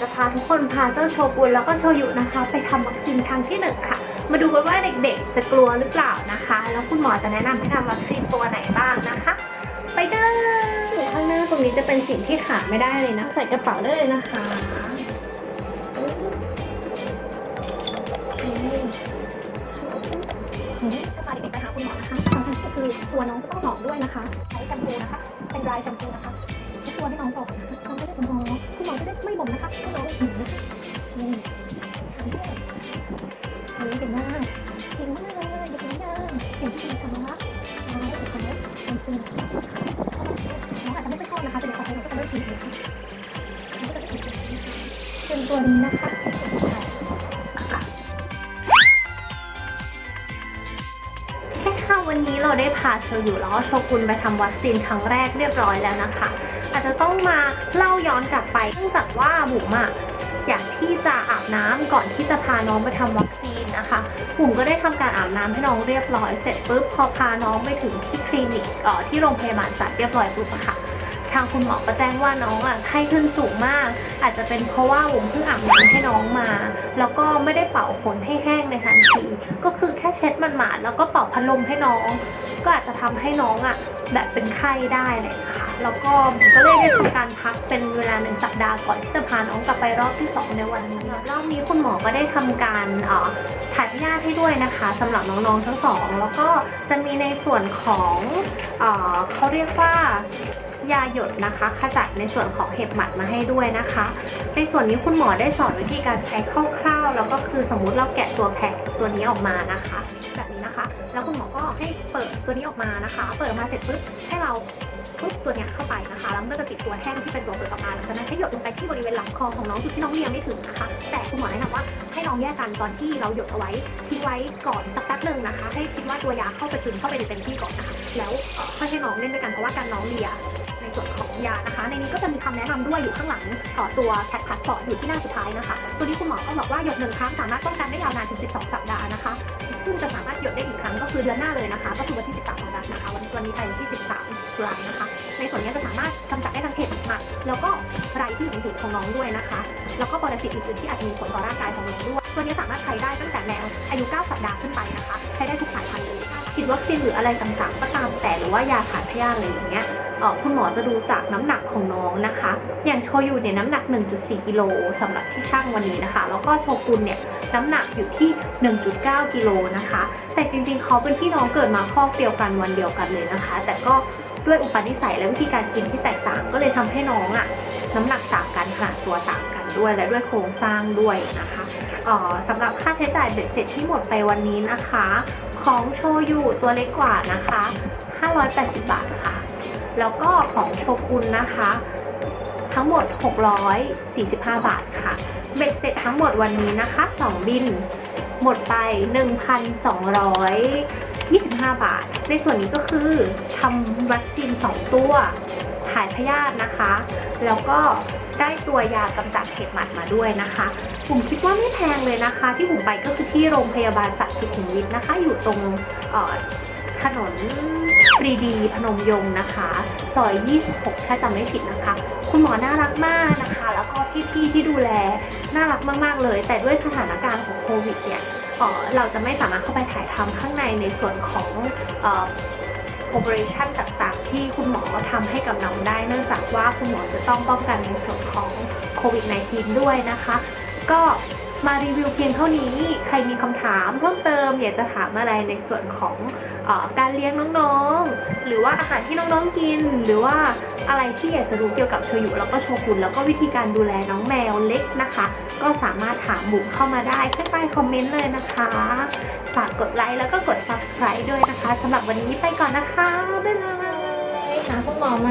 จะพาทุกคนพาเจ้าโชกุนแล้วก็โชยุนะคะ ไปทำวัคซีนครั้งที่หนึ่งค่ะ มาดูกันว่าเด็กๆ จะกลัวหรือเปล่านะคะ แล้วคุณหมอจะแนะนำให้ทำวัคซีนตัวไหนบ้างนะคะ ไปกันเลยข้างหน้าตรงนี้จะเป็นสิ่งที่ขาดไม่ได้เลยนะ ใส่กระเป๋าเลยนะคะจะพาเด็กๆไปหาคุณหมอนะคะสำคัญก็คือตัวน้องจะต้องหอมด้วยนะคะ ใช้แชมพูนะคะ เป็นรายแชมพูนะคะเช็ดตัวให้น้องก่อนนะคะน้องจะได้ผ ค่ะวนี้นะคะแค่ค่ะวันนี้เราได้พาเธออยู่แล้วก็โชกุนไปทำวัคซีนครั้งแรกเรียบร้อยแล้วนะคะ อาจจะต้องมาเล่าย้อนกลับไปเนื่องจากว่าบุ๋มอะอยากที่จะอาบน้ำก่อนที่จะพาน้องไปทำวัคซีนนะคะบุ๋มก็ได้ทำการอาบน้ำให้น้องเรียบร้อยเสร็จปุ๊บพอพาน้องไปถึงที่คลินิกเอ่อที่โรงพยาบาลสัตว์เรียบร้อยปุ๊บอะค่ะทางคุณหมอก็แจ้งว่าน้องอะไข้ขึ้นสูงมาก อาจจะเป็นเพราะว่าบุ๋มเพิ่งอาบน้ำให้น้องมา แล้วก็ไม่ได้เป่าขนให้แห้งในทันที ก็คือแค่เช็ดมันหมาดแล้วก็เป่าพัดลมให้น้อง ก็อาจจะทำให้น้องอะแบบเป็นไข้ได้เลยนะคะ แล้วก็มก็เลยได้ทำการพักเป็นเวลาหนึ่งสัปดาห์ก่อนที่จะพาน้องกลับไปรอบที่สองในวันนี้รอบนี้คุณหมอก็ได้ทำการอ่อถ่ายพยาธิให้ด้วยนะคะสำหรับน้องๆทั้งสอง แล้วก็จะมีในส่วนของเอเขาเรียกว่ายาหยดนะคะขจัดในส่วนของเห็บหมัดมาให้ด้วยนะคะ ในส่วนนี้คุณหมอได้สอนวิธีการใช้คร่าวๆแล้วก็คือสมมุติเราแกะตัวแพ็คตัวนี้ออกมานะคะ แบบนี้นะคะ แล้วคุณหมอก็ให้เปิดตัวนี้ออกมานะคะ เปิดมาเสร็จปุ๊บให้เรา ปุ๊บตัวเนี้ยเข้าไปนะคะแล้วมันก็จะติดตัวแท่งที่เป็นตัวเปิดออกมาหลังจากนั้นให้หยดลงไปที่บริเวณหลังคอของน้องจุดที่น้องเลียไม่ถึงนะคะแต่คุณหมอแนะนำว่าให้น้องแยกกันตอนที่เราหยดเอาไว้ทิ้งไว้ก่อนสักแป๊บหนึ่งนะคะ ให้คิดว่าตัวยาเข้าไปซึมเข้าไปในเต็มที่ก่อนนะคะแล้วค่อยให้น้องเล่นด้วยกันเพราะว่าการน้องเลียในส่วนของยานะคะ ในนี้ก็จะมีคำแนะนำด้วยอยู่ข้างหลังเอ่อตัวแท็กพาสปอร์ตอยู่ที่หน้าสุดท้ายนะคะตัวนี้คุณหมอก็บอกว่าหยดหนึ่งครั้งสามารถป้องกันได้ยาวนานถึง 12 สัปดาห์นะคะ ซึ่งจะสามารถหยดได้อีกครั้งก็คือเดือนหน้าเลยนะคะ ก็คือวันที่ 13ของรัฐนะคะ วันวันนี้ไทยวันที่ 13 ตุลานะคะ ในส่วนนี้จะสามารถกำจัดได้ทั้งเห็บหมัดแล้วก็ไรที่อยู่ในหูของน้องด้วยนะคะ แล้วก็ปรสิตอื่นๆที่อาจจะมีผลต่อร่างกายของน้องด้วย ตัวนี้สามารถใช้ได้ตั้งแต่แนวอายุ 9 สัปดาห์ขึ้นไปนะคะ ใช้ได้ทุกสายพันธุ์เลยฉีดวัคซีนหรืออะไรต่างๆก็ตามแต่หรือว่ายาขาดพยาธิอะไรอย่างเงี้ยคุณหมอจะดูจากน้ำหนักของน้องนะคะ อย่างโชยุเนี่ยน้ำหนัก 1.4 กิโลสำหรับที่ช่างวันนี้นะคะ แล้วก็โชกุนเนี่ยน้ำหนักอยู่ที่ 1.9 กิโลนะคะ แต่จริงๆเขาเป็นพี่น้องเกิดมาครอบเดียวกันวันเดียวกันเลยนะคะ แต่ก็ ด้วยอุปนิสัยและวิธีการกินที่แตกต่างก็เลยทำให้น้องอะ่ะน้ำหนักต่างกันขนาดตัวต่างกันด้วยและด้วยโครงสร้างด้วยนะคะอ่อสำหรับค่าใช้จ่ายเบ็ดเสร็จที่หมดไปวันนี้นะคะ ของโชยุตัวเล็กกว่านะคะ 580 บาทค่ะ แล้วก็ของโชกุนนะคะ ทั้งหมด 645 บาทค่ะ เบ็ดเสร็จทั้งหมดวันนี้นะคะ 2 บิน หมดไป 5 บาท ในส่วนนี้ก็คือทำวัคซีน 2 ตัวถ่ายพยาธินะคะ แล้วก็ได้ตัวยากำจัดเห็บหมัดมาด้วยนะคะผมคิดว่าไม่แพงเลยนะคะ ที่ผมไปก็คือที่โรงพยาบาลสัตว์สุขุมวิทนะคะ อยู่ตรงถนนปรีดีพนมยงค์นะคะซอย 26 ถ้าจำไม่ผิดนะคะ คุณหมอน่ารักมากนะคะ แล้วก็พี่ๆที่ดูแลน่ารักมากๆเลย แต่ด้วยสถานการณ์ของโควิดเนี่ย เเราจะไม่สามารถเข้าไปถ่ายทำข้างในในส่วนของโอ่อ operation ต่างๆ ที่คุณหมอทำให้กับน้องได้ เนื่องจากว่าคุณหมอจะต้องป้องกันในส่วนของโควิด -19 ด้วยนะคะ ก็มารีวิวเพียงเท่านี้ ใครมีคำถามเพิ่มเติมอยากจะถามอะไรในส่วนของออการเลี้ยงน้อง ว่าอาหารที่น้องๆกิน หรือว่าอะไรที่อยากจะรู้เกี่ยวกับโชยุแล้วก็โชกุนแล้วก็วิธีการดูแลน้องแมวเล็กนะคะ ก็สามารถถามบุ๋มเข้ามาได้ใต้คอมเมนต์เลยนะคะ ฝากกดไลค์แล้วก็กด subscribe ด้วยนะคะสำหรับวันนี้ไปก่อนนะคะ บ๊ายบายหาคุณหมอไหม